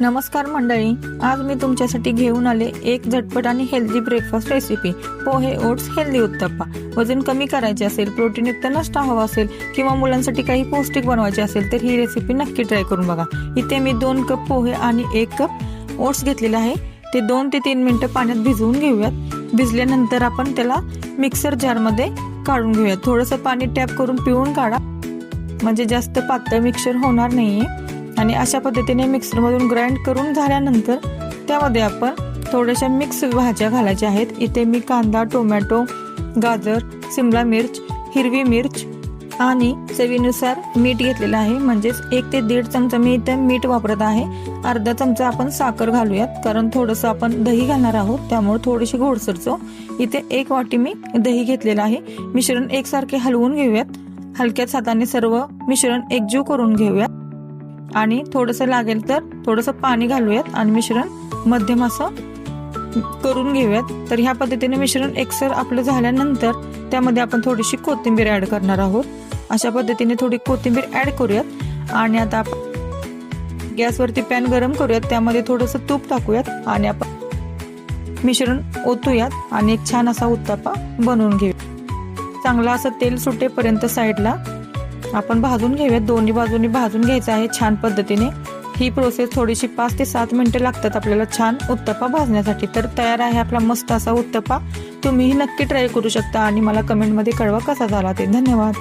नमस्कार मंडळी आज मी तुमच्यासाठी घेऊन आले एक झटपट आणि healthy breakfast recipe poha oats healthy uttappa. वजन कमी करायचे असेल प्रोटीनयुक्त नाश्ता हवा असेल किंवा मुलांसाठी काही पौष्टिक बनवायचे असेल तर ही रेसिपी नक्की ट्राय करून बघा. इथे मी दोन कप पोहे आणि एक कप ओट्स घेतलेले आहे. ते दोन ते तीन मिनटं पाण्यात भिजवून घेऊयात. भिजल्यानंतर आपण त्याला मिक्सर जारमध्ये काढून घेऊयात. थोडंसं पाणी टॅप करून पिळून काढा. म्हणजे जास्त पातळ मिक्सर होणार नाहीये. आणि अशा पद्धतीने मिक्सरमधून ग्राइंड करून झाल्यानंतर त्यामध्ये आपण थोड्याशा मिक्स भाज्या घालायच्या आहेत. इथे मी कांदा टोमॅटो गाजर सिमला मिर्च हिरवी मिर्च आणि चवीनुसार मीठ घेतलेलं आहे. म्हणजेच एक ते दीड चमचा मी इथे मीठ वापरत आहे. अर्धा चमचा आपण साखर घालूयात कारण थोडंसं आपण दही घालणार आहोत त्यामुळे थोडीशी गोडसर चव इथे एक वाटी मी दही घेतलेलं आहे. मिश्रण एकसारखे हलवून घेऊयात. हलक्याच हाताने सर्व मिश्रण एकजीव करून घेऊयात. आणि थोडंसं लागेल तर थोडंसं पाणी घालूयात आणि मिश्रण मध्यम असं करून घेऊयात. तर ह्या पद्धतीने मिश्रण एकसर आपलं झाल्यानंतर त्यामध्ये आपण थोडीशी कोथिंबीर ऍड करणार आहोत. अशा पद्धतीने थोडी कोथिंबीर ऍड करूयात आणि आता आपण गॅसवरती पॅन गरम करूयात. त्यामध्ये थोडंसं तूप टाकूयात आणि आपण मिश्रण ओतूयात आणि एक छान असा उत्तापा बनवून घेऊया चांगला असं तेल सुटेपर्यंत साईडला आपण भाजून घेऊयात. दोन्ही बाजूनी भाजून घ्यायचं आहे छान पद्धतीने. ही प्रोसेस थोडीशी पाच ते सात मिनिटं लागतात आपल्याला छान उत्तप्पा भाजण्यासाठी. तर तयार आहे आपला मस्त असा उत्तप्पा. तुम्हीही नक्की ट्राय करू शकता आणि मला कमेंटमध्ये कळवा कसा झाला ते. धन्यवाद.